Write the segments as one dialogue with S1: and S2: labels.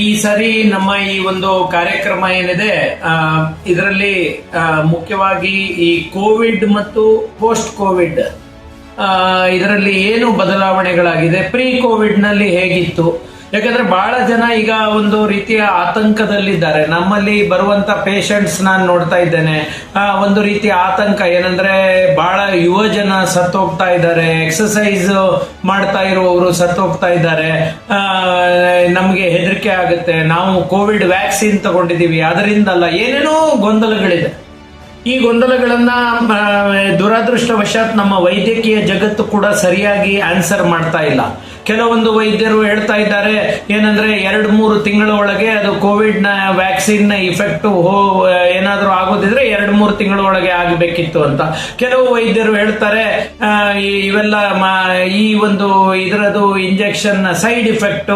S1: ಈ ಸರಿ ನಮ್ಮ ಈ ಒಂದು ಕಾರ್ಯಕ್ರಮ ಏನಿದೆ ಇದರಲ್ಲಿ ಮುಖ್ಯವಾಗಿ ಈ ಕೋವಿಡ್ ಮತ್ತು ಪೋಸ್ಟ್ ಕೋವಿಡ್ ಇದರಲ್ಲಿ ಏನು ಬದಲಾವಣೆಗಳಾಗಿದೆ ಪ್ರೀ ಕೋವಿಡ್ನಲ್ಲಿ ಹೇಗಿತ್ತು ಯಾಕಂದ್ರೆ ಬಹಳ ಜನ ಈಗ ಒಂದು ರೀತಿಯ ಆತಂಕದಲ್ಲಿದ್ದಾರೆ. ನಮ್ಮಲ್ಲಿ ಬರುವಂತ ಪೇಷಂಟ್ಸ್ ನಾನು ನೋಡ್ತಾ ಇದ್ದೇನೆ. ಒಂದು ರೀತಿಯ ಆತಂಕ ಏನಂದ್ರೆ ಬಹಳ ಯುವ ಜನ ಸತ್ತೋಗ್ತಾ ಇದ್ದಾರೆ. ಎಕ್ಸಸೈಸ್ ಮಾಡ್ತಾ ಇರುವವರು ಸತ್ತೋಗ್ತಾ ಇದ್ದಾರೆ. ನಮಗೆ ಹೆದರಿಕೆ ಆಗುತ್ತೆ. ನಾವು ಕೋವಿಡ್ ವ್ಯಾಕ್ಸಿನ್ ತಗೊಂಡಿದ್ದೀವಿ. ಅದರಿಂದಲ್ಲ ಏನೇನೋ ಗೊಂದಲಗಳಿದೆ. ಈ ಗೊಂದಲಗಳನ್ನ ದುರದೃಷ್ಟವಶಾತ್ ನಮ್ಮ ವೈದ್ಯಕೀಯ ಜಗತ್ತು ಕೂಡ ಸರಿಯಾಗಿ ಆನ್ಸರ್ ಮಾಡ್ತಾ ಇಲ್ಲ. ಕೆಲವೊಂದು ವೈದ್ಯರು ಹೇಳ್ತಾ ಇದ್ದಾರೆ, ಏನಂದ್ರೆ ಎರಡು ಮೂರು ತಿಂಗಳ ಒಳಗೆ ಅದು ಕೋವಿಡ್ನ ವ್ಯಾಕ್ಸಿನ್ನ ಇಫೆಕ್ಟ್ ಏನಾದ್ರೂ ಆಗೋದಿದ್ರೆ ಎರಡು ಮೂರು ತಿಂಗಳ ಒಳಗೆ ಆಗಬೇಕಿತ್ತು ಅಂತ. ಕೆಲವು ವೈದ್ಯರು ಹೇಳ್ತಾರೆ ಇವೆಲ್ಲ ಈ ಒಂದು ಇದರದು ಇಂಜೆಕ್ಷನ್ ಸೈಡ್ ಇಫೆಕ್ಟ್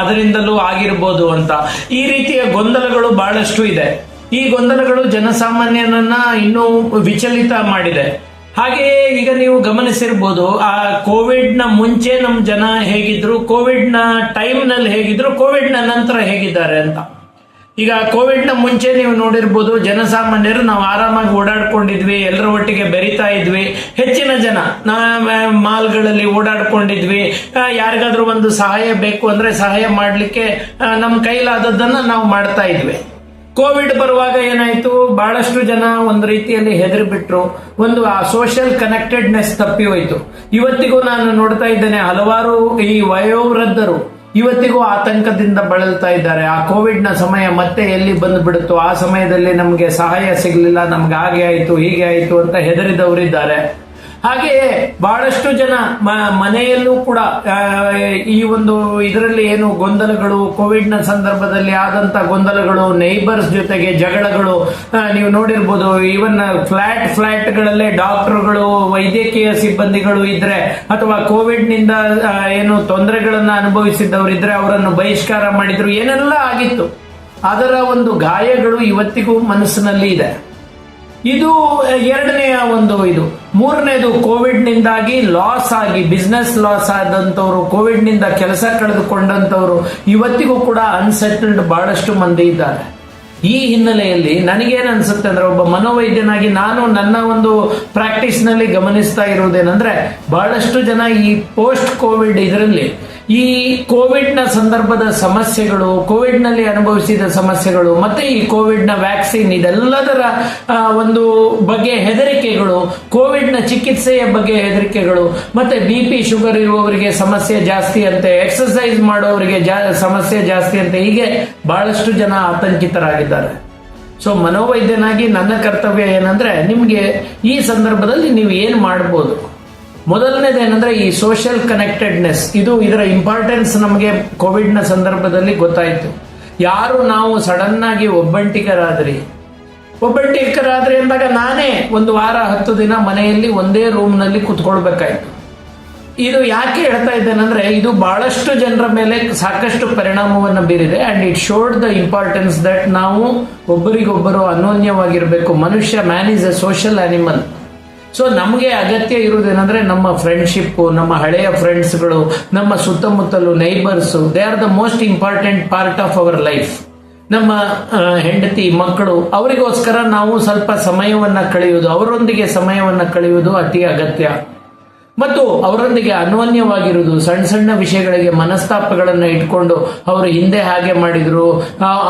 S1: ಅದರಿಂದಲೂ ಆಗಿರ್ಬೋದು ಅಂತ. ಈ ರೀತಿಯ ಗೊಂದಲಗಳು ಬಹಳಷ್ಟು ಇದೆ. ಈ ಗೊಂದಲಗಳು ಜನಸಾಮಾನ್ಯನನ್ನ ಇನ್ನೂ ವಿಚಲಿತ ಮಾಡಿದೆ. ಹಾಗೆಯೇ ಈಗ ನೀವು ಗಮನಿಸಿರ್ಬೋದು, ಆ ಕೋವಿಡ್ನ ಮುಂಚೆ ನಮ್ಮ ಜನ ಹೇಗಿದ್ರು ಕೋವಿಡ್ನ ಟೈಮ್ನಲ್ಲಿ ಹೇಗಿದ್ರು ಕೋವಿಡ್ನ ನಂತರ ಹೇಗಿದ್ದಾರೆ ಅಂತ. ಈಗ ಕೋವಿಡ್ನ ಮುಂಚೆ ನೀವು ನೋಡಿರ್ಬೋದು, ಜನಸಾಮಾನ್ಯರು ನಾವು ಆರಾಮಾಗಿ ಓಡಾಡ್ಕೊಂಡಿದ್ವಿ ಎಲ್ಲರ ಒಟ್ಟಿಗೆ ಬೆರಿತಾ ಇದ್ವಿ. ಹೆಚ್ಚಿನ ಜನ ಮಾಲ್ಗಳಲ್ಲಿ ಓಡಾಡ್ಕೊಂಡಿದ್ವಿ. ಯಾರಿಗಾದ್ರೂ ಒಂದು ಸಹಾಯ ಬೇಕು ಅಂದ್ರೆ ಸಹಾಯ ಮಾಡಲಿಕ್ಕೆ ನಮ್ಮ ಕೈಲಾದದ್ದನ್ನ ನಾವು ಮಾಡ್ತಾ ಇದ್ವಿ. ಕೋವಿಡ್ ಬರುವಾಗ ಏನಾಯ್ತು? ಬಹಳಷ್ಟು ಜನ ಒಂದು ರೀತಿಯಲ್ಲಿ ಹೆದರಿ ಬಿಟ್ರು ಒಂದು ಆ ಸೋಷಿಯಲ್ ಕನೆಕ್ಟೆಡ್ನೆಸ್ ತಪ್ಪಿ ಹೋಯ್ತು. ಇವತ್ತಿಗೂ ನಾನು ನೋಡ್ತಾ ಇದ್ದೇನೆ, ಹಲವಾರು ಈ ವಯೋವೃದ್ಧರು ಇವತ್ತಿಗೂ ಆತಂಕದಿಂದ ಬಳಲ್ತಾ ಇದ್ದಾರೆ. ಆ ಕೋವಿಡ್ನ ಸಮಯ ಮತ್ತೆ ಎಲ್ಲಿ ಬಂದು ಬಿಡುತ್ತೋ ಆ ಸಮಯದಲ್ಲಿ ನಮಗೆ ಸಹಾಯ ಸಿಗಲಿಲ್ಲ, ನಮ್ಗೆ ಹಾಗೆ ಆಯ್ತು, ಹೀಗೆ ಆಯ್ತು ಅಂತ ಹೆದರಿದವರಿದ್ದಾರೆ. ಹಾಗೆಯೇ ಬಹಳಷ್ಟು ಜನ ಮನೆಯಲ್ಲೂ ಕೂಡ ಈ ಒಂದು ಇದರಲ್ಲಿ ಏನು ಗೊಂದಲಗಳು ಕೋವಿಡ್ನ ಸಂದರ್ಭದಲ್ಲಿ ಆದಂತ ಗೊಂದಲಗಳು ನೈಬರ್ಸ್ ಜೊತೆಗೆ ಜಗಳಗಳು ನೀವು ನೋಡಿರ್ಬೋದು ಈವನ್ ಫ್ಲಾಟ್ ಫ್ಲಾಟ್ ಗಳಲ್ಲೇ ಡಾಕ್ಟರ್ಗಳು ವೈದ್ಯಕೀಯ ಸಿಬ್ಬಂದಿಗಳು ಇದ್ರೆ, ಅಥವಾ ಕೋವಿಡ್ನಿಂದ ಏನು ತೊಂದರೆಗಳನ್ನ ಅನುಭವಿಸಿದ್ದವರು ಇದ್ರೆ ಅವರನ್ನು ಬಹಿಷ್ಕಾರ ಮಾಡಿದ್ರು, ಏನೆಲ್ಲ ಆಗಿತ್ತು. ಅದರ ಒಂದು ಗಾಯಗಳು ಇವತ್ತಿಗೂ ಮನಸ್ಸಿನಲ್ಲಿ ಇದೆ. ಇದು ಎರಡನೆಯ ಒಂದು ಇದು. ಮೂರನೇದು ಕೋವಿಡ್ ನಿಂದಾಗಿ ಲಾಸ್ ಆಗಿ ಬಿಸ್ನೆಸ್ ಲಾಸ್ ಆದಂತವ್ರು ಕೋವಿಡ್ನಿಂದ ಕೆಲಸ ಕಳೆದುಕೊಂಡಂತವ್ರು ಇವತ್ತಿಗೂ ಕೂಡ ಅನ್ಸೆಟಲ್ಡ್ ಬಹಳಷ್ಟು ಮಂದಿ ಇದ್ದಾರೆ. ಈ ಹಿನ್ನೆಲೆಯಲ್ಲಿ ನನಗೇನು ಅನ್ಸುತ್ತೆ ಅಂದ್ರೆ, ಒಬ್ಬ ಮನೋವೈದ್ಯನಾಗಿ ನಾನು ನನ್ನ ಒಂದು ಪ್ರಾಕ್ಟೀಸ್ನಲ್ಲಿ ಗಮನಿಸ್ತಾ ಇರುವುದೇನೆಂದ್ರೆ, ಬಹಳಷ್ಟು ಜನ ಈ ಪೋಸ್ಟ್ ಕೋವಿಡ್ ಇದರಲ್ಲಿ ಈ ಕೋವಿಡ್ನ ಸಂದರ್ಭದ ಸಮಸ್ಯೆಗಳು ಕೋವಿಡ್ನಲ್ಲಿ ಅನುಭವಿಸಿದ ಸಮಸ್ಯೆಗಳು, ಮತ್ತೆ ಈ ಕೋವಿಡ್ನ ವ್ಯಾಕ್ಸಿನ್ ಇದೆಲ್ಲದರ ಒಂದು ಬಗ್ಗೆ ಹೆದರಿಕೆಗಳು ಕೋವಿಡ್ನ ಚಿಕಿತ್ಸೆಯ ಬಗ್ಗೆ ಹೆದರಿಕೆಗಳು, ಮತ್ತೆ ಬಿ ಪಿ ಶುಗರ್ ಇರುವವರಿಗೆ ಸಮಸ್ಯೆ ಜಾಸ್ತಿ ಅಂತೆ ಎಕ್ಸರ್ಸೈಸ್ ಮಾಡೋವರಿಗೆ ಸಮಸ್ಯೆ ಜಾಸ್ತಿ ಅಂತೆ, ಹೀಗೆ ಬಹಳಷ್ಟು ಜನ ಆತಂಕಿತರಾಗಿದ್ದಾರೆ. ಸೊ ಮನೋವೈದ್ಯನಾಗಿ ನನ್ನ ಕರ್ತವ್ಯ ಏನಂದ್ರೆ, ನಿಮಗೆ ಈ ಸಂದರ್ಭದಲ್ಲಿ ನೀವು ಏನು ಮಾಡ್ಬೋದು? ಮೊದಲನೇದೇನೆಂದ್ರೆ ಈ ಸೋಷಿಯಲ್ ಕನೆಕ್ಟೆಡ್ನೆಸ್ ಇದು ಇದರ ಇಂಪಾರ್ಟೆನ್ಸ್ ನಮಗೆ ಕೋವಿಡ್ನ ಸಂದರ್ಭದಲ್ಲಿ ಗೊತ್ತಾಯಿತು. ಯಾರು ನಾವು ಸಡನ್ ಆಗಿ ಒಬ್ಬಂಟಿಕರಾದ್ರಿ ಒಬ್ಬಂಟಿಗರಾದ್ರಿ ಅಂದಾಗ ನಾನೇ ಒಂದು ವಾರ, ಹತ್ತು ದಿನ ಮನೆಯಲ್ಲಿ ಒಂದೇ ರೂಮ್ನಲ್ಲಿ ಕುತ್ಕೊಳ್ಬೇಕಾಯ್ತು. ಇದು ಯಾಕೆ ಹೇಳ್ತಾ ಇದ್ದೇನೆಂದ್ರೆ ಇದು ಬಹಳಷ್ಟು ಜನರ ಮೇಲೆ ಸಾಕಷ್ಟು ಪರಿಣಾಮವನ್ನು ಬೀರಿದೆ and it showed the importance that ನಾವು ಒಬ್ಬರಿಗೊಬ್ಬರು ಅನ್ಯೋನ್ಯವಾಗಿರಬೇಕು ಮನುಷ್ಯ man is a social animal so ನಮಗೆ ಅಗತ್ಯ ಇರುವುದೇನೆಂದ್ರೆ ನಮ್ಮ ಫ್ರೆಂಡ್ಶಿಪ್ ನಮ್ಮ ಹಳೆಯ ಫ್ರೆಂಡ್ಸ್ಗಳು ನಮ್ಮ ಸುತ್ತಮುತ್ತಲು neighbours they are the most important part of our life ನಮ್ಮ ಹೆಂಡತಿ, ಮಕ್ಕಳು, ಅವರಿಗೋಸ್ಕರ ನಾವು ಸ್ವಲ್ಪ ಸಮಯವನ್ನ ಕಳೆಯುವುದು, ಅವರೊಂದಿಗೆ ಸಮಯವನ್ನ ಕಳೆಯುವುದು ಅತಿ ಅಗತ್ಯ. ಮತ್ತು ಅವರೊಂದಿಗೆ ಅನ್ಯೋನ್ಯವಾಗಿರುವುದು, ಸಣ್ಣ ಸಣ್ಣ ವಿಷಯಗಳಿಗೆ ಮನಸ್ತಾಪಗಳನ್ನು ಇಟ್ಕೊಂಡು ಅವರು ಹಿಂದೆ ಹಾಗೆ ಮಾಡಿದ್ರು.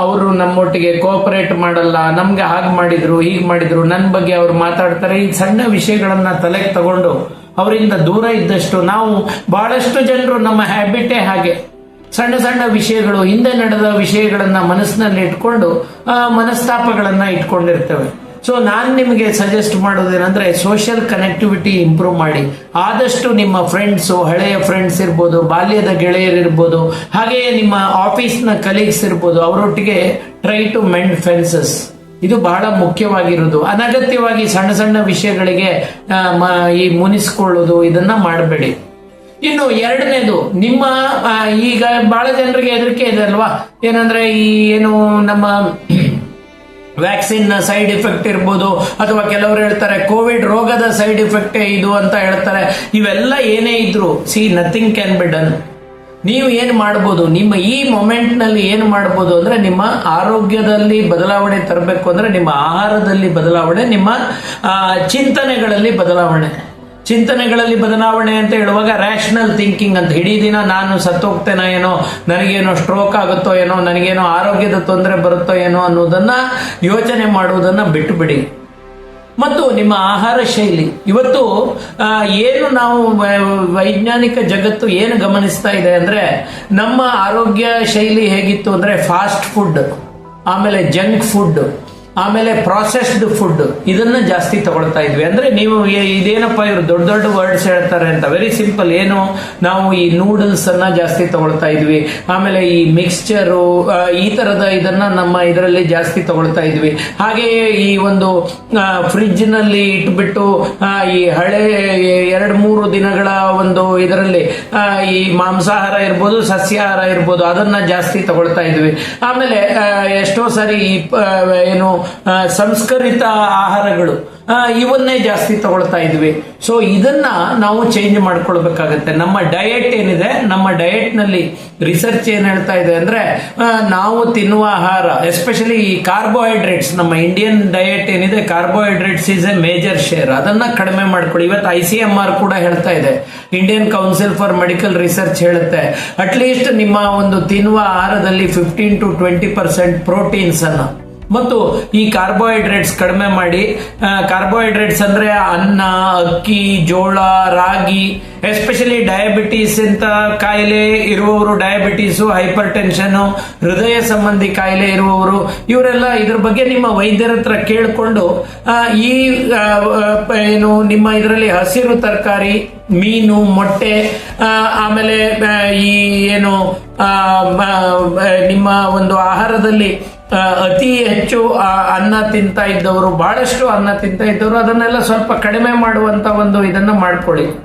S1: ಅವರು ನಮ್ಮೊಟ್ಟಿಗೆ ಕೋಪರೇಟ್ ಮಾಡಲ್ಲ, ನಮ್ಗೆ ಹಾಗೆ ಮಾಡಿದ್ರು, ಹೀಗೆ ಮಾಡಿದ್ರು ನನ್ನ ಬಗ್ಗೆ ಅವ್ರು ಮಾತಾಡ್ತಾರೆ. ಈ ಸಣ್ಣ ವಿಷಯಗಳನ್ನ ತಲೆಗೆ ತಗೊಂಡು ಅವರಿಂದ ದೂರ ಇದ್ದಷ್ಟು ನಾವು ಬಹಳಷ್ಟು ಜನರು ನಮ್ಮ ಹ್ಯಾಬಿಟೇ ಹಾಗೆ ಸಣ್ಣ ಸಣ್ಣ ವಿಷಯಗಳು, ಹಿಂದೆ ನಡೆದ ವಿಷಯಗಳನ್ನ ಮನಸ್ಸಿನಲ್ಲಿ ಇಟ್ಕೊಂಡು ಮನಸ್ತಾಪಗಳನ್ನ ಇಟ್ಕೊಂಡಿರ್ತೇವೆ. ಸೊ ನಾನು ನಿಮಗೆ ಸಜೆಸ್ಟ್ ಮಾಡೋದೇನಂದ್ರೆ ಸೋಷಿಯಲ್ ಕನೆಕ್ಟಿವಿಟಿ ಇಂಪ್ರೂವ್ ಮಾಡಿ. ಆದಷ್ಟು ನಿಮ್ಮ ಫ್ರೆಂಡ್ಸು ಹಳೆಯ ಫ್ರೆಂಡ್ಸ್ ಇರ್ಬೋದು, ಬಾಲ್ಯದ ಗೆಳೆಯರಿರ್ಬೋದು ಹಾಗೆಯೇ ನಿಮ್ಮ ಆಫೀಸ್ನ ಕಲೀಗ್ಸ್ ಇರ್ಬೋದು, ಅವರೊಟ್ಟಿಗೆ ಟ್ರೈ ಟು ಮೆಂಡ್ ಫೆನ್ಸಸ್ ಇದು ಬಹಳ ಮುಖ್ಯವಾಗಿರೋದು. ಅನಗತ್ಯವಾಗಿ ಸಣ್ಣ ಸಣ್ಣ ವಿಷಯಗಳಿಗೆ ಈ ಮುನಿಸ್ಕೊಳ್ಳೋದು, ಇದನ್ನ ಮಾಡಬೇಡಿ. ಇನ್ನು ಎರಡನೇದು, ನಿಮ್ಮ ಈಗ ಬಹಳ ಜನರಿಗೆ ಹೆದರಿಕೆ ಇದೆ ಅಲ್ವಾ? ಏನಂದ್ರೆ ಈ, ಏನು, ನಮ್ಮ ವ್ಯಾಕ್ಸಿನ್ ಸೈಡ್ ಇಫೆಕ್ಟ್ ಇರ್ಬೋದು, ಅಥವಾ ಕೆಲವರು ಹೇಳ್ತಾರೆ ಕೋವಿಡ್ ರೋಗದ ಸೈಡ್ ಇಫೆಕ್ಟ್ ಇದು ಅಂತ ಹೇಳ್ತಾರೆ. ಇವೆಲ್ಲ ಏನೇ ಇದ್ರು see nothing can be done ನೀವು ಏನು ಮಾಡ್ಬೋದು, ನಿಮ್ಮ ಈ ಮೊಮೆಂಟ್ನಲ್ಲಿ ಏನು ಮಾಡ್ಬೋದು ಅಂದ್ರೆ ನಿಮ್ಮ ಆರೋಗ್ಯದಲ್ಲಿ ಬದಲಾವಣೆ ತರಬೇಕು ಅಂದ್ರೆ ನಿಮ್ಮ ಆಹಾರದಲ್ಲಿ ಬದಲಾವಣೆ, ನಿಮ್ಮ ಚಿಂತನೆಗಳಲ್ಲಿ ಬದಲಾವಣೆ. ಚಿಂತನೆಗಳಲ್ಲಿ ಬದಲಾವಣೆ ಅಂತ ಹೇಳುವಾಗ ರ್ಯಾಷನಲ್ ಥಿಂಕಿಂಗ್ ಅಂತ. ಇಡೀ ದಿನ ನಾನು ಸತ್ತೋಗ್ತೇನೋ ಏನೋ, ನನಗೇನೋ ಸ್ಟ್ರೋಕ್ ಆಗುತ್ತೋ ಏನೋ, ನನಗೇನೋ ಆರೋಗ್ಯದ ತೊಂದರೆ ಬರುತ್ತೋ ಏನೋ ಅನ್ನೋದನ್ನ ಯೋಚನೆ ಮಾಡುವುದನ್ನ ಬಿಟ್ಟು ಬಿಡಿ ಮತ್ತು ನಿಮ್ಮ ಆಹಾರ ಶೈಲಿ. ಇವತ್ತು ಏನು ನಾವು ವೈಜ್ಞಾನಿಕ ಜಗತ್ತು ಏನು ಗಮನಿಸ್ತಾ ಇದೆ ಅಂದ್ರೆ, ನಮ್ಮ ಆರೋಗ್ಯ ಶೈಲಿ ಹೇಗಿತ್ತು ಅಂದ್ರೆ ಫಾಸ್ಟ್ ಫುಡ್ ಆಮೇಲೆ ಜಂಕ್ ಫುಡ್ ಆಮೇಲೆ ಪ್ರಾಸೆಸ್ಡ್ ಫುಡ್ ಇದನ್ನ ಜಾಸ್ತಿ ತಗೊಳ್ತಾ ಇದ್ವಿ. ಅಂದ್ರೆ ನೀವು ಇದೇನಪ್ಪ ಇವರು ದೊಡ್ಡ ದೊಡ್ಡ ವರ್ಡ್ಸ್ ಹೇಳ್ತಾರೆ ಅಂತ. ವೆರಿ ಸಿಂಪಲ್ ಏನು ನಾವು ಈ ನೂಡಲ್ಸ್ ಅನ್ನ ಜಾಸ್ತಿ ತಗೊಳ್ತಾ ಇದ್ವಿ. ಆಮೇಲೆ ಈ ಮಿಕ್ಸ್ಚರು ಈ ತರದ ಇದನ್ನ ನಮ್ಮ ಇದರಲ್ಲಿ ಜಾಸ್ತಿ ತಗೊಳ್ತಾ ಇದ್ವಿ. ಹಾಗೆಯೇ ಈ ಒಂದು ಫ್ರಿಡ್ಜ್ನಲ್ಲಿ ಇಟ್ಬಿಟ್ಟು ಈ ಹಳೆ ಎರಡು ಮೂರು ದಿನಗಳ ಒಂದು ಇದರಲ್ಲಿ ಈ ಮಾಂಸಾಹಾರ ಇರ್ಬೋದು, ಸಸ್ಯಾಹಾರ ಇರ್ಬೋದು, ಅದನ್ನ ಜಾಸ್ತಿ ತಗೊಳ್ತಾ ಇದ್ವಿ. ಆಮೇಲೆ ಎಷ್ಟೋ ಸಾರಿ ಏನು ಸಂಸ್ಕರಿತ ಆಹಾರಗಳು ಇವನ್ನೇ ಜಾಸ್ತಿ ತಗೊಳ್ತಾ ಇದ್ವಿ. ಸೊ ಇದನ್ನ ನಾವು ಚೇಂಜ್ ಮಾಡ್ಕೊಳ್ಬೇಕಾಗತ್ತೆ. ನಮ್ಮ ಡಯಟ್ ಏನಿದೆ, ನಮ್ಮ ಡಯಟ್ನಲ್ಲಿ ರಿಸರ್ಚ್ ಏನ್ ಹೇಳ್ತಾ ಇದೆ ಅಂದ್ರೆ ನಾವು ತಿನ್ನುವ ಆಹಾರ ಎಸ್ಪೆಷಲಿ ಈ ಕಾರ್ಬೋಹೈಡ್ರೇಟ್ಸ್ ನಮ್ಮ ಇಂಡಿಯನ್ ಡಯಟ್ ಏನಿದೆ carbohydrates is a major share ಅದನ್ನ ಕಡಿಮೆ ಮಾಡ್ಕೊಳ್ಳಿ ಇವತ್ತು ಐ ಸಿ ಎಂ ಆರ್ ಕೂಡ ಹೇಳ್ತಾ ಇದೆ. Indian council for medical research ಹೇಳುತ್ತೆ ಅಟ್ಲೀಸ್ಟ್ ನಿಮ್ಮ ಒಂದು ತಿನ್ನುವ ಆಹಾರದಲ್ಲಿ fifteen to twenty percent proteins ಅನ್ನ ಮತ್ತು ಈ ಕಾರ್ಬೋಹೈಡ್ರೇಟ್ಸ್ ಕಡಿಮೆ ಮಾಡಿ ಕಾರ್ಬೋಹೈಡ್ರೇಟ್ಸ್ ಅಂದ್ರೆ ಅನ್ನ, ಅಕ್ಕಿ, ಜೋಳ, ರಾಗಿ ಎಸ್ಪೆಷಲಿ ಡಯಾಬಿಟೀಸ್ ಅಂತ ಕಾಯಿಲೆ ಇರುವವರು ಡಯಾಬಿಟೀಸು ಹೈಪರ್ ಟೆನ್ಷನ್ ಹೃದಯ ಸಂಬಂಧಿ ಕಾಯಿಲೆ ಇರುವವರು, ಇವರೆಲ್ಲ ಇದ್ರ ಬಗ್ಗೆ ನಿಮ್ಮ ವೈದ್ಯರ ಹತ್ರ ಕೇಳಿಕೊಂಡು ಈ ಏನು ನಿಮ್ಮ ಇದರಲ್ಲಿ ಹಸಿರು ತರಕಾರಿ, ಮೀನು, ಮೊಟ್ಟೆ ಆಮೇಲೆ ಈ, ಏನು ನಿಮ್ಮ ಒಂದು ಆಹಾರದಲ್ಲಿ ಅತಿ ಹೆಚ್ಚು ಅನ್ನ ತಿಂತ ಇದ್ದವರು, ಬಹಳಷ್ಟು ಅನ್ನ ತಿಂತ ಇದ್ದವರು, ಅದನ್ನೆಲ್ಲ ಸ್ವಲ್ಪ ಕಡಿಮೆ ಮಾಡುವಂತ ಒಂದು ಇದನ್ನ ಮಾಡ್ಕೊಳ್ಳಿ.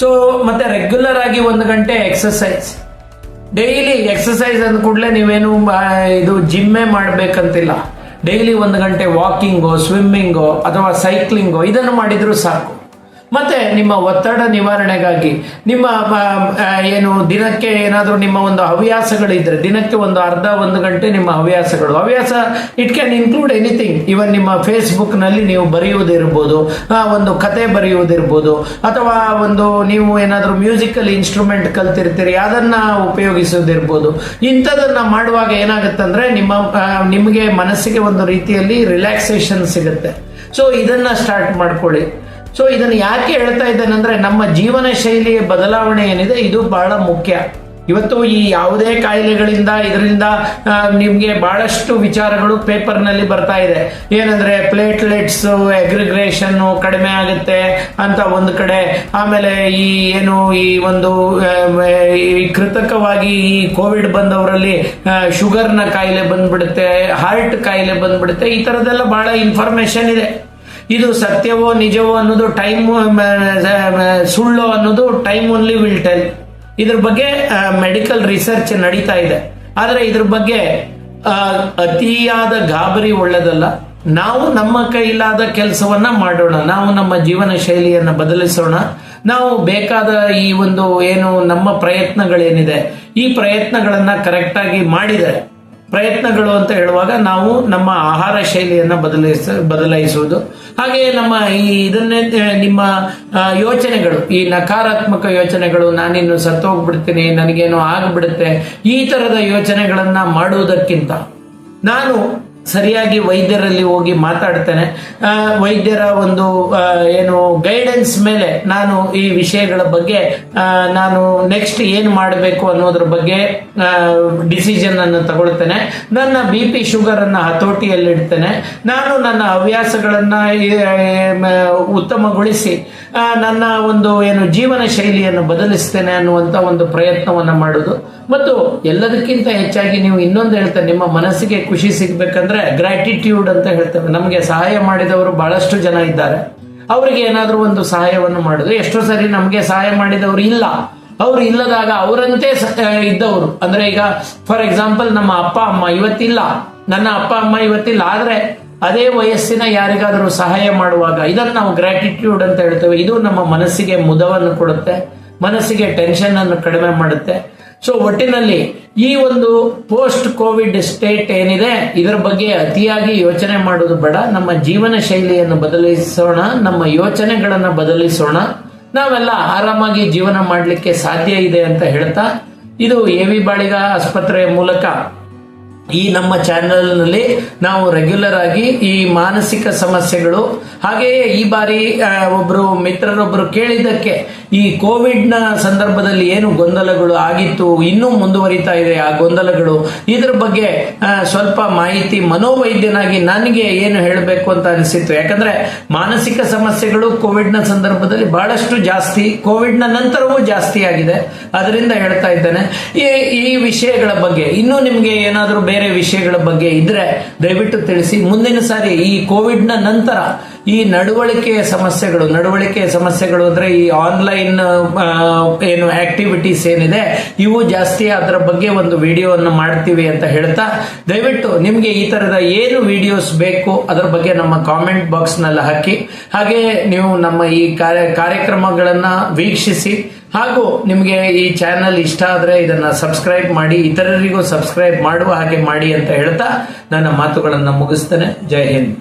S1: ಸೊ ಮತ್ತೆ ರೆಗ್ಯುಲರ್ ಆಗಿ ಒಂದು ಗಂಟೆ ಎಕ್ಸಸೈಸ್ ಡೈಲಿ ಎಕ್ಸಸೈಸ್ ಅಂದ ಕೂಡಲೇ ನೀವೇನು ಇದು ಜಿಮ್ಮೆ ಮಾಡ್ಬೇಕಂತಿಲ್ಲ. ಡೈಲಿ ಒಂದು ಗಂಟೆ ವಾಕಿಂಗೋ ಸ್ವಿಮ್ಮಿಂಗೋ ಅಥವಾ ಸೈಕ್ಲಿಂಗೋ ಇದನ್ನು ಮಾಡಿದ್ರು ಸಾಕು. ಮತ್ತೆ ನಿಮ್ಮ ಒತ್ತಡ ನಿವಾರಣೆಗಾಗಿ, ನಿಮ್ಮ ಏನು ದಿನಕ್ಕೆ ಏನಾದರೂ ನಿಮ್ಮ ಒಂದು ಹವ್ಯಾಸಗಳಿದ್ರೆ, ದಿನಕ್ಕೆ ಒಂದು ಅರ್ಧ, ಒಂದು ಗಂಟೆ ನಿಮ್ಮ ಹವ್ಯಾಸಗಳು. ಹವ್ಯಾಸ it can include anything even ನಿಮ್ಮ ಫೇಸ್ಬುಕ್ನಲ್ಲಿ ನೀವು ಬರೆಯುವುದಿರ್ಬೋದು ಒಂದು ಕತೆ ಬರೆಯುವುದಿರ್ಬೋದು, ಅಥವಾ ಒಂದು ನೀವು ಏನಾದರೂ ಮ್ಯೂಸಿಕಲ್ ಇನ್ಸ್ಟ್ರೂಮೆಂಟ್ ಕಲ್ತಿರ್ತೀರಿ, ಅದನ್ನ ಉಪಯೋಗಿಸೋದಿರ್ಬೋದು ಇಂಥದನ್ನ ಮಾಡುವಾಗ ಏನಾಗುತ್ತಂದ್ರೆ, ನಿಮ್ಮ ನಿಮಗೆ ಮನಸ್ಸಿಗೆ ಒಂದು ರೀತಿಯಲ್ಲಿ ರಿಲ್ಯಾಕ್ಸೇಷನ್ ಸಿಗುತ್ತೆ. ಸೊ ಇದನ್ನ ಸ್ಟಾರ್ಟ್ ಮಾಡ್ಕೊಳ್ಳಿ. ಸೊ ಇದನ್ನು ಯಾಕೆ ಹೇಳ್ತಾ ಇದ್ದೇನೆ ಅಂದ್ರೆ ನಮ್ಮ ಜೀವನ ಶೈಲಿಯ ಬದಲಾವಣೆ ಏನಿದೆ, ಇದು ಬಹಳ ಮುಖ್ಯ. ಇವತ್ತು ಈ ಯಾವುದೇ ಕಾಯಿಲೆಗಳಿಂದ ಇದರಿಂದ ನಿಮಗೆ ಬಹಳಷ್ಟು ವಿಚಾರಗಳು ಪೇಪರ್ನಲ್ಲಿ ಬರ್ತಾ ಇದೆ. ಏನಂದ್ರೆ ಪ್ಲೇಟ್ಲೆಟ್ಸು ಎಗ್ರಿಗ್ರೇಷನ್ನು ಕಡಿಮೆ ಆಗುತ್ತೆ ಅಂತ ಒಂದು ಕಡೆ. ಆಮೇಲೆ ಈ ಏನು, ಈ ಒಂದು ಈ ಕೃತಕವಾಗಿ ಈ ಕೋವಿಡ್ ಬಂದವರಲ್ಲಿ ಶುಗರ್ನ ಕಾಯಿಲೆ ಬಂದ್ಬಿಡುತ್ತೆ, ಹಾರ್ಟ್ ಕಾಯಿಲೆ ಬಂದ್ಬಿಡುತ್ತೆ, ಈ ಥರದ್ದೆಲ್ಲ ಬಹಳ ಇನ್ಫಾರ್ಮೇಶನ್ ಇದೆ. ಇದು ಸತ್ಯವೋ ನಿಜವೋ ಅನ್ನೋದು ಟೈಮ್ ಸುಳ್ಳು ಅನ್ನೋದು ಟೈಮ್ ಓನ್ಲಿ ವಿಲ್ ಟೆಲ್ ಇದ್ರ ಬಗ್ಗೆ ಮೆಡಿಕಲ್ ರಿಸರ್ಚ್ ನಡೀತಾ ಇದೆ. ಆದರೆ ಇದ್ರ ಬಗ್ಗೆ ಅತಿಯಾದ ಗಾಬರಿ ಒಳ್ಳೆದಲ್ಲ. ನಾವು ನಮ್ಮ ಕೈಲಾದ ಕೆಲಸವನ್ನ ಮಾಡೋಣ. ನಾವು ನಮ್ಮ ಜೀವನ ಶೈಲಿಯನ್ನು ಬದಲಿಸೋಣ. ನಾವು ಬೇಕಾದ ಈ ಒಂದು ಏನು ನಮ್ಮ ಪ್ರಯತ್ನಗಳೇನಿದೆ, ಈ ಪ್ರಯತ್ನಗಳನ್ನ ಕರೆಕ್ಟಾಗಿ ಮಾಡಿದರೆ ಪ್ರಯತ್ನಗಳು ಅಂತ ಹೇಳುವಾಗ ನಾವು ನಮ್ಮ ಆಹಾರ ಶೈಲಿಯನ್ನು ಬದಲಾಯಿಸ ಬದಲಾಯಿಸುವುದು. ಹಾಗೆ ನಮ್ಮ ಈ ಇದನ್ನೇ ನಿಮ್ಮ ಯೋಚನೆಗಳು, ಈ ನಕಾರಾತ್ಮಕ ಯೋಚನೆಗಳು, ನಾನಿನ್ನು ಸತ್ತೋಗ್ಬಿಡ್ತೀನಿ, ನನಗೇನು ಆಗ್ಬಿಡುತ್ತೆ, ಈ ತರದ ಯೋಚನೆಗಳನ್ನು ಮಾಡುವುದಕ್ಕಿಂತ ನಾನು ಸರಿಯಾಗಿ ವೈದ್ಯರಲ್ಲಿ ಹೋಗಿ ಮಾತಾಡ್ತೇನೆ. ವೈದ್ಯರ ಒಂದು ಏನು ಗೈಡೆನ್ಸ್ ಮೇಲೆ ನಾನು ಈ ವಿಷಯಗಳ ಬಗ್ಗೆ ನಾನು ನೆಕ್ಸ್ಟ್ ಏನು ಮಾಡಬೇಕು ಅನ್ನೋದ್ರ ಬಗ್ಗೆ ಡಿಸಿಷನ್ ಅನ್ನು ತಗೊಳ್ತೇನೆ. ನನ್ನ ಬಿ ಪಿ ಶುಗರ್ ಅನ್ನ ಹತೋಟಿಯಲ್ಲಿಡ್ತೇನೆ. ನಾನು ನನ್ನ ಹವ್ಯಾಸಗಳನ್ನು ಉತ್ತಮಗೊಳಿಸಿ ನನ್ನ ಒಂದು ಏನು ಜೀವನ ಶೈಲಿಯನ್ನು ಬದಲಿಸ್ತೇನೆ ಅನ್ನುವಂತ ಒಂದು ಪ್ರಯತ್ನವನ್ನ ಮಾಡುದು. ಮತ್ತು ಎಲ್ಲದಕ್ಕಿಂತ ಹೆಚ್ಚಾಗಿ ನೀವು ಇನ್ನೊಂದು ಹೇಳ್ತಾರೆ ನಿಮ್ಮ ಮನಸ್ಸಿಗೆ ಖುಷಿ ಸಿಗ್ಬೇಕಂದ್ರೆ ಗ್ರಾಟಿಟ್ಯೂಡ್ ಅಂತ ಹೇಳ್ತೇವೆ. ನಮಗೆ ಸಹಾಯ ಮಾಡಿದವರು ಬಹಳಷ್ಟು ಜನ ಇದ್ದಾರೆ. ಅವರಿಗೆ ಏನಾದರೂ ಒಂದು ಸಹಾಯವನ್ನು ಮಾಡುದು. ಎಷ್ಟೋ ಸರಿ ನಮಗೆ ಸಹಾಯ ಮಾಡಿದವರು ಇಲ್ಲ. ಅವ್ರು ಇಲ್ಲದಾಗ ಅವರಂತೆ ಇದ್ದವರು. ಅಂದ್ರೆ ಈಗ ಫಾರ್ ಎಕ್ಸಾಂಪಲ್ ನಮ್ಮ ಅಪ್ಪ, ಅಮ್ಮ ಇವತ್ತಿಲ್ಲ. ನನ್ನ ಅಪ್ಪ, ಅಮ್ಮ ಇವತ್ತಿಲ್ಲ. ಆದ್ರೆ ಅದೇ ವಯಸ್ಸಿನ ಯಾರಿಗಾದರೂ ಸಹಾಯ ಮಾಡುವಾಗ ಇದನ್ನು ನಾವು ಗ್ರಾಟಿಟ್ಯೂಡ್ ಅಂತ ಹೇಳ್ತೇವೆ. ಇದು ನಮ್ಮ ಮನಸ್ಸಿಗೆ ಮುದವನ್ನು ಕೊಡುತ್ತೆ, ಮನಸ್ಸಿಗೆ ಟೆನ್ಷನ್ ಅನ್ನು ಕಡಿಮೆ ಮಾಡುತ್ತೆ. ಸೊ ಒಟ್ಟಿನಲ್ಲಿ ಈ ಒಂದು ಪೋಸ್ಟ್ ಕೋವಿಡ್ ಸ್ಟೇಟ್ ಏನಿದೆ, ಇದರ ಬಗ್ಗೆ ಅತಿಯಾಗಿ ಯೋಚನೆ ಮಾಡೋದು ಬೇಡ. ನಮ್ಮ ಜೀವನ ಶೈಲಿಯನ್ನು ಬದಲಿಸೋಣ, ನಮ್ಮ ಯೋಚನೆಗಳನ್ನು ಬದಲಿಸೋಣ. ನಾವೆಲ್ಲ ಆರಾಮಾಗಿ ಜೀವನ ಮಾಡಲಿಕ್ಕೆ ಸಾಧ್ಯ ಇದೆ ಅಂತ ಹೇಳ್ತಾ, ಇದು ಎ ವಿ ಬಾಳಿಗ ಆಸ್ಪತ್ರೆಯ ಮೂಲಕ ಈ ನಮ್ಮ ಚಾನೆಲ್ನಲ್ಲಿ ನಾವು ರೆಗ್ಯುಲರ್ ಆಗಿ ಈ ಮಾನಸಿಕ ಸಮಸ್ಯೆಗಳು, ಹಾಗೆಯೇ ಈ ಬಾರಿ ಒಬ್ರು ಮಿತ್ರರೊಬ್ರು ಕೇಳಿದ್ದಕ್ಕೆ ಈ ಕೋವಿಡ್ನ ಸಂದರ್ಭದಲ್ಲಿ ಏನು ಗೊಂದಲಗಳು ಆಗಿತ್ತು, ಇನ್ನೂ ಮುಂದುವರಿತಾ ಇದೆ ಆ ಗೊಂದಲಗಳು, ಇದ್ರ ಬಗ್ಗೆ ಸ್ವಲ್ಪ ಮಾಹಿತಿ ಮನೋವೈದ್ಯನಾಗಿ ನನಗೆ ಏನು ಹೇಳಬೇಕು ಅಂತ ಅನಿಸಿತ್ತು. ಯಾಕಂದ್ರೆ ಮಾನಸಿಕ ಸಮಸ್ಯೆಗಳು ಕೋವಿಡ್ನ ಸಂದರ್ಭದಲ್ಲಿ ಬಹಳಷ್ಟು ಜಾಸ್ತಿ ಕೋವಿಡ್ನ ನಂತರವೂ ಜಾಸ್ತಿ ಆಗಿದೆ. ಅದರಿಂದ ಹೇಳ್ತಾ ಇದ್ದೇನೆ. ಈ ಈ ವಿಷಯಗಳ ಬಗ್ಗೆ ಇನ್ನೂ ನಿಮಗೆ ಏನಾದರೂ ಬೇರೆ ವಿಷಯಗಳ ಬಗ್ಗೆ ಇದ್ರೆ ದಯವಿಟ್ಟು ತಿಳಿಸಿ. ಮುಂದಿನ ಸಾರಿ ಈ ಕೋವಿಡ್ನ ನಂತರ ಈ ನಡವಳಿಕೆಯ ಸಮಸ್ಯೆಗಳು ನಡವಳಿಕೆಯ ಸಮಸ್ಯೆಗಳು ಅಂದ್ರೆ ಈ ಆನ್ಲೈನ್ ಏನು ಆಕ್ಟಿವಿಟೀಸ್ ಏನಿದೆ, ಇವು ಜಾಸ್ತಿ ಅದರ ಬಗ್ಗೆ ಒಂದು ವಿಡಿಯೋವನ್ನು ಮಾಡ್ತೀವಿ ಅಂತ ಹೇಳ್ತಾ, ದಯವಿಟ್ಟು ನಿಮಗೆ ಈ ತರದ ಏನು ವಿಡಿಯೋಸ್ ಬೇಕು ಅದರ ಬಗ್ಗೆ ನಮ್ಮ ಕಾಮೆಂಟ್ ಬಾಕ್ಸ್ನಲ್ಲಿ ಹಾಕಿ. ಹಾಗೆ ನೀವು ನಮ್ಮ ಈ ಕಾರ್ಯ, ಕಾರ್ಯಕ್ರಮಗಳನ್ನ ವೀಕ್ಷಿಸಿ ಹಾಗೂ ನಿಮಗೆ ಈ ಚಾನೆಲ್ ಇಷ್ಟ ಆದರೆ ಇದನ್ನ ಸಬ್ಸ್ಕ್ರೈಬ್ ಮಾಡಿ, ಇತರರಿಗೂ ಸಬ್ಸ್ಕ್ರೈಬ್ ಮಾಡುವ ಹಾಗೆ ಮಾಡಿ ಅಂತ ಹೇಳ್ತಾ ನನ್ನ ಮಾತುಗಳನ್ನು ಮುಗಿಸ್ತೇನೆ. ಜೈ ಹಿಂದ್.